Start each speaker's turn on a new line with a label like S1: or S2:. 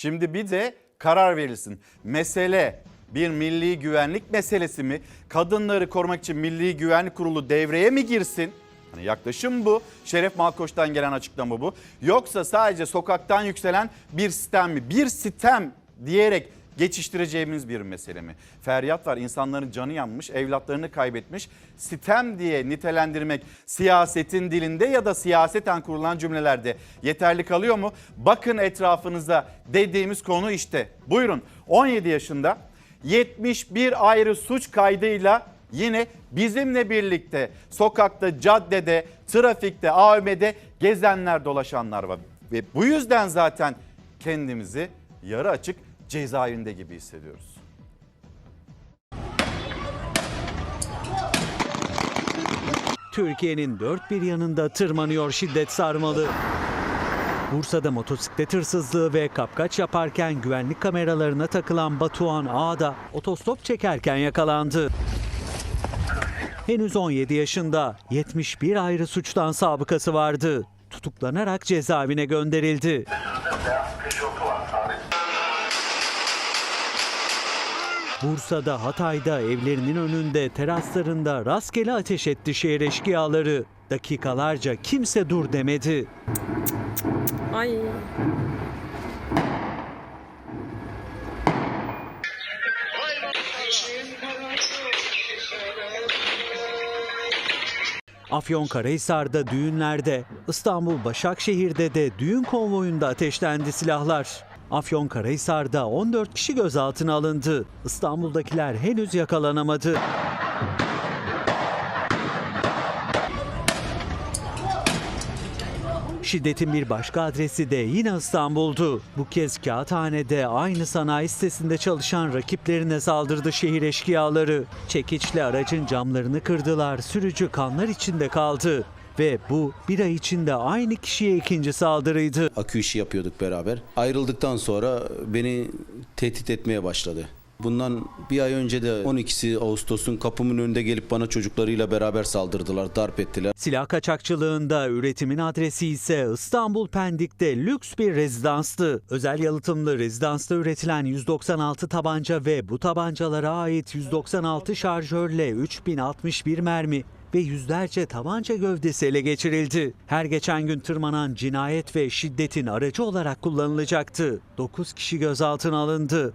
S1: Şimdi bir de karar verilsin. Mesele bir milli güvenlik meselesi mi? Kadınları korumak için Milli Güvenlik Kurulu devreye mi girsin? Hani yaklaşım bu. Şeref Malkoç'tan gelen açıklama bu. Yoksa sadece sokaktan yükselen bir sistem mi? Bir sistem diyerek geçiştireceğimiz bir mesele mi? Feryat var insanların canı yanmış, evlatlarını kaybetmiş. Sitem diye nitelendirmek siyasetin dilinde ya da siyaseten kurulan cümlelerde yeterli kalıyor mu? Bakın etrafınıza dediğimiz konu işte. Buyurun 17 yaşında 71 ayrı suç kaydıyla yine bizimle birlikte sokakta, caddede, trafikte, AVM'de gezenler, dolaşanlar var. Ve bu yüzden zaten kendimizi yarı açık cezaevinde gibi hissediyoruz.
S2: Türkiye'nin dört bir yanında tırmanıyor şiddet sarmalı. Bursa'da motosiklet hırsızlığı ve kapkaç yaparken güvenlik kameralarına takılan Batuhan Ağa'da otostop çekerken yakalandı. Henüz 17 yaşında 71 ayrı suçtan sabıkası vardı. Tutuklanarak cezaevine gönderildi. Bursa'da, Hatay'da, evlerinin önünde, teraslarında rastgele ateş etti şehir eşkıyaları. Dakikalarca kimse dur demedi.
S3: Ay.
S2: Afyonkarahisar'da düğünlerde, İstanbul Başakşehir'de de düğün konvoyunda ateşlendi silahlar. Afyonkarahisar'da 14 kişi gözaltına alındı. İstanbul'dakiler henüz yakalanamadı. Şiddetin bir başka adresi de yine İstanbul'du. Bu kez kağıthanede aynı sanayi sitesinde çalışan rakiplerine saldırdı şehir eşkıyaları. Çekiçle aracın camlarını kırdılar, sürücü kanlar içinde kaldı. Ve bu bir ay içinde aynı kişiye ikinci saldırıydı.
S4: Akü işi yapıyorduk beraber. Ayrıldıktan sonra beni tehdit etmeye başladı. Bundan bir ay önce de 12'si Ağustos'un kapımın önünde gelip bana çocuklarıyla beraber saldırdılar, darp ettiler.
S2: Silah kaçakçılığında üretimin adresi ise İstanbul Pendik'te lüks bir rezidanstı. Özel yalıtımlı rezidansta üretilen 196 tabanca ve bu tabancalara ait 196 şarjörle 3061 mermi ve yüzlerce tabanca gövdesi ele geçirildi. Her geçen gün tırmanan cinayet ve şiddetin aracı olarak kullanılacaktı. 9 kişi gözaltına alındı.